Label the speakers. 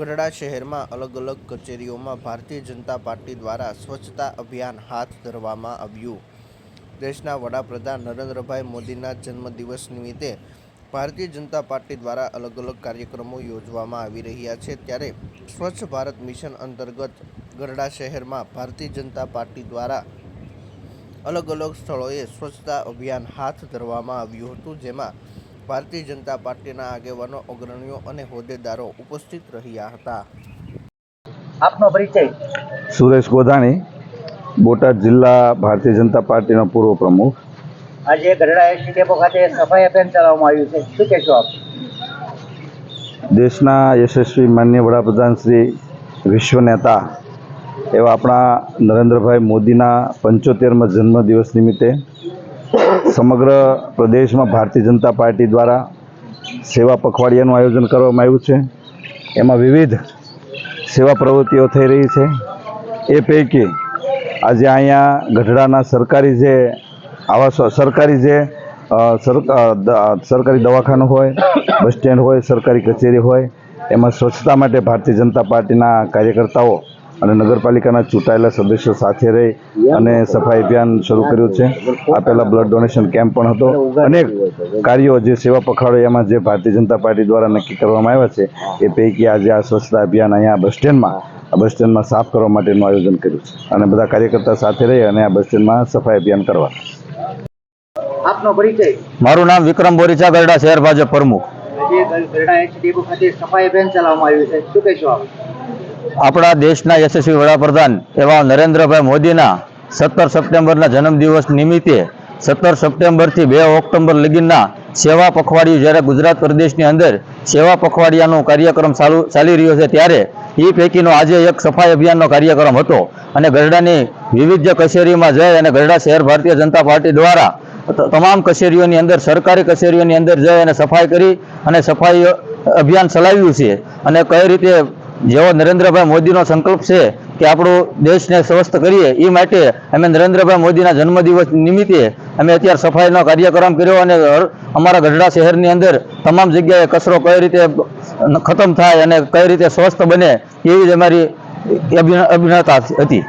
Speaker 1: ગઢડા શહેરમાં અલગ અલગ કચેરીઓમાં ભારતીય જનતા પાર્ટી દ્વારા સ્વચ્છતા અભિયાન હાથ ધરવામાં આવ્યું. દેશના વડાપ્રધાન નરેન્દ્રભાઈ મોદીના જન્મદિવસ નિમિત્તે ભારતીય જનતા પાર્ટી દ્વારા અલગ અલગ કાર્યક્રમો યોજવામાં આવી રહ્યા છે. ત્યારે સ્વચ્છ ભારત મિશન અંતર્ગત ગઢડા શહેરમાં ભારતીય જનતા પાર્ટી દ્વારા અલગ અલગ સ્થળોએ સ્વચ્છતા અભિયાન હાથ ધરવામાં આવ્યું હતું, જેમાં ભારતીય જનતા પાર્ટીના આગેવાનો અગ્રણીઓ અને હોદ્દેદારો ઉપસ્થિત રહ્યા હતા.
Speaker 2: આપનો પરિચય.
Speaker 3: સુરેશ ગોધાણી બોટાદ જિલ્લા ભારતીય જનતા પાર્ટીનો પૂર્વ પ્રમુખ.
Speaker 2: આજે ગઢડા એસટી ડેપો ખાતે સફાઈ અભિયાન ચલાવવામાં આવ્યું છે. શું કહેશો આપ?
Speaker 3: દેશના યશસ્વી માન્ય વડાપ્રધાન શ્રી વિશ્વ નેતા એવા આપણા નરેન્દ્રભાઈ મોદીના પંચોતેરમાં જન્મદિવસ નિમિત્તે સમગ્ર પ્રદેશમાં ભારતીય જનતા પાર્ટી દ્વારા સેવા પખવાડિયાનું આયોજન કરવામાં આવ્યું છે. એમાં વિવિધ સેવા પ્રવૃત્તિઓ થઈ રહી છે. એ પૈકી આજે અહીંયા ગઢડાના સરકારી જે આવા સરકારી જે સરકારી દવાખાનું હોય, બસ સ્ટેન્ડ હોય, સરકારી કચેરી હોય, એમાં સ્વચ્છતા માટે ભારતીય જનતા પાર્ટીના કાર્યકર્તાઓ અને નગરપાલિકાના ચૂંટાયેલા સદસ્યો સાથે રહી અને સફાઈ અભિયાન શરૂ કર્યું છે. આ પહેલાં બ્લડ ડોનેશન કેમ્પ પણ હતો અનેક કાર્યો જે સેવા પખાડો એમાં જે ભારતીય જનતા પાર્ટી દ્વારા નક્કી કરવામાં આવ્યા છે એ પૈકી આજે આ સ્વચ્છતા અભિયાન અહીંયા બસ સ્ટેન્ડમાં આ બસ સ્ટેન્ડમાં સાફ કરવા માટેનું આયોજન કર્યું છે. અને બધા કાર્યકર્તા સાથે રહી અને આ બસ સ્ટેન્ડમાં સફાઈ અભિયાન કરવા.
Speaker 2: આપનો પરિચય?
Speaker 4: મારું નામ વિક્રમ બોરીચા ગરડા શહેર ભાજપ પ્રમુખ.
Speaker 2: આજે ગ- ગઢડા એસટી ડેપો ખાતે સફાઈ અભિયાન ચલાવવામાં આવ્યું છે. શું કહેશો આપ?
Speaker 4: આપણા દેશના યશસ્વી વડાપ્રધાન એવા નરેન્દ્રભાઈ મોદીના સત્તર સપ્ટેમ્બરના જન્મદિવસ નિમિત્તે સત્તર સપ્ટેમ્બરથી બે ઓક્ટોબર લગીના સેવા પખવાડિયું જ્યારે ગુજરાત પ્રદેશની અંદર સેવા પખવાડિયાનો કાર્યક્રમ ચાલુ ચાલી રહ્યો છે ત્યારે એ પૈકીનો આજે એક સફાઈ અભિયાનનો કાર્યક્રમ હતો. અને ગરડાની વિવિધ કચેરીમાં જઈ અને ગરડા શહેર ભારતીય જનતા પાર્ટી દ્વારા તમામ કચેરીઓની અંદર, સરકારી કચેરીઓની અંદર જઈ અને સફાઈ કરી અને સફાઈ અભિયાન ચલાવ્યું છે. અને કઈ રીતે જેવો નરેન્દ્રભાઈ મોદીનો સંકલ્પ છે કે આપણું દેશને સ્વસ્થ કરીએ એ માટે અમે નરેન્દ્રભાઈ મોદીના જન્મદિવસ નિમિત્તે અમે અત્યારે સફાઈનો કાર્યક્રમ કર્યો અને અમારા ગઢડા શહેરની અંદર તમામ જગ્યાએ કચરો કઈ રીતે ખતમ થાય અને કઈ રીતે સ્વસ્થ બને એવી જ અમારી અભિનતા હતી.